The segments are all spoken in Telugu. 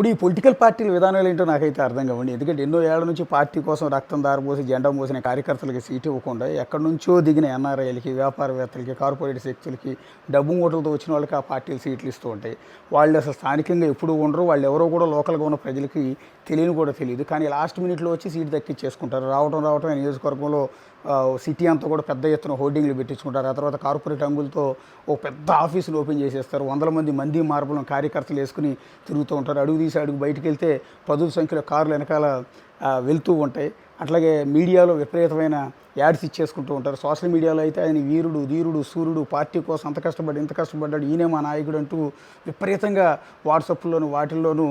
ఇప్పుడు ఈ పొలిటికల్ పార్టీల విధానాలు ఏంటో నాకైతే అర్థం కావండి. ఎందుకంటే ఎన్నో ఏళ్ళ నుంచి పార్టీ కోసం రక్తం దారిపోసి జెండా మోసిన కార్యకర్తలకి సీటు ఇవ్వకుండా ఎక్కడి నుంచో దిగిన ఎన్ఆర్ఐలకి వ్యాపారవేత్తలకి కార్పొరేట్ శక్తులకి డబ్బు మూటలతో వచ్చిన వాళ్ళకి ఆ పార్టీలు సీట్లు ఇస్తూ ఉంటాయి. వాళ్ళు అసలు స్థానికంగా ఎప్పుడు ఉండరు. వాళ్ళు ఎవరో కూడా లోకల్గా ఉన్న ప్రజలకి తెలియని కూడా తెలియదు. కానీ లాస్ట్ మినిట్లో వచ్చి సీటు దక్కించేసుకుంటారు రావడం రావటం నియోజకవర్గంలో సిటీ అంతా కూడా పెద్ద ఎత్తున హోర్డింగ్లు పెట్టించుకుంటారు. ఆ తర్వాత కార్పొరేట్ అంగులతో ఓ పెద్ద ఆఫీసులు ఓపెన్ చేసేస్తారు. వందల మంది మంది మార్పులను కార్యకర్తలు వేసుకుని తిరుగుతూ ఉంటారు. అడుగు తీసి అడుగు బయటికి వెళ్తే పదుల సంఖ్యలో కార్లు వెనకాల వెళ్తూ ఉంటాయి. అట్లాగే మీడియాలో విపరీతమైన యాడ్స్ ఇచ్చేసుకుంటూ ఉంటారు. సోషల్ మీడియాలో అయితే ఆయన వీరుడు ధీరుడు సూర్యుడు పార్టీ కోసం అంత కష్టపడి ఇంత కష్టపడ్డాడు ఈయనే మా నాయకుడు అంటూ విపరీతంగా వాట్సాప్లోను వాటిల్లోనూ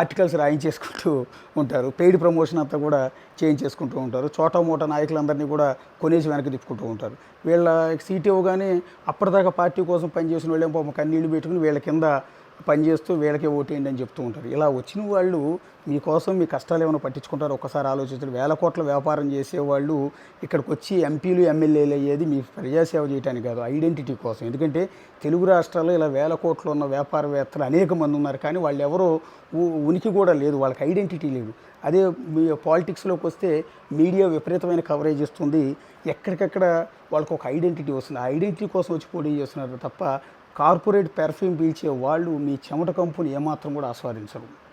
ఆర్టికల్స్ రాయించేసుకుంటూ ఉంటారు. పెయిడ్ ప్రమోషన్ అంతా కూడా చేయించేసుకుంటూ ఉంటారు. చోటా మోటా నాయకులందరినీ కూడా కొనేసి వెనక్కి తిప్పుకుంటూ ఉంటారు. వీళ్ళ సీట్ ఇవ్వగానే అప్పటిదాకా పార్టీ కోసం పనిచేసిన వాళ్ళేం పాపం కన్నీళ్ళు పెట్టుకుని వీళ్ళ కింద పనిచేస్తూ వీళ్ళకే ఓటేయండి అని చెప్తూ ఉంటారు. ఇలా వచ్చిన వాళ్ళు మీకోసం మీ కష్టాలు ఏమైనా పట్టించుకుంటారు ఒక్కసారి ఆలోచించారు వేల కోట్ల వ్యాపారం చేసేవాళ్ళు ఇక్కడికి వచ్చి ఎంపీలు ఎమ్మెల్యేలు అయ్యేది మీ ప్రజాసేవ చేయడానికి కాదు ఐడెంటిటీ కోసం. ఎందుకంటే తెలుగు రాష్ట్రాల్లో ఇలా వేల కోట్లు ఉన్న వ్యాపారవేత్తలు అనేక మంది ఉన్నారు. కానీ వాళ్ళు ఎవరో ఉ- ఉనికి కూడా లేదు. వాళ్ళకి ఐడెంటిటీ లేదు. అదే మీ పాలిటిక్స్లోకి వస్తే మీడియా విపరీతమైన కవరేజ్ ఇస్తుంది. ఎక్కడికక్కడ వాళ్ళకి ఒక ఐడెంటిటీ వస్తుంది. ఆ ఐడెంటిటీ కోసం వచ్చి పోటీ చేస్తున్నారు తప్ప కార్పొరేట్ పెర్ఫ్యూమ్ పీల్చే వాళ్ళు మీ చెమట కంపుని ఏమాత్రం కూడా ఆస్వాదించరు.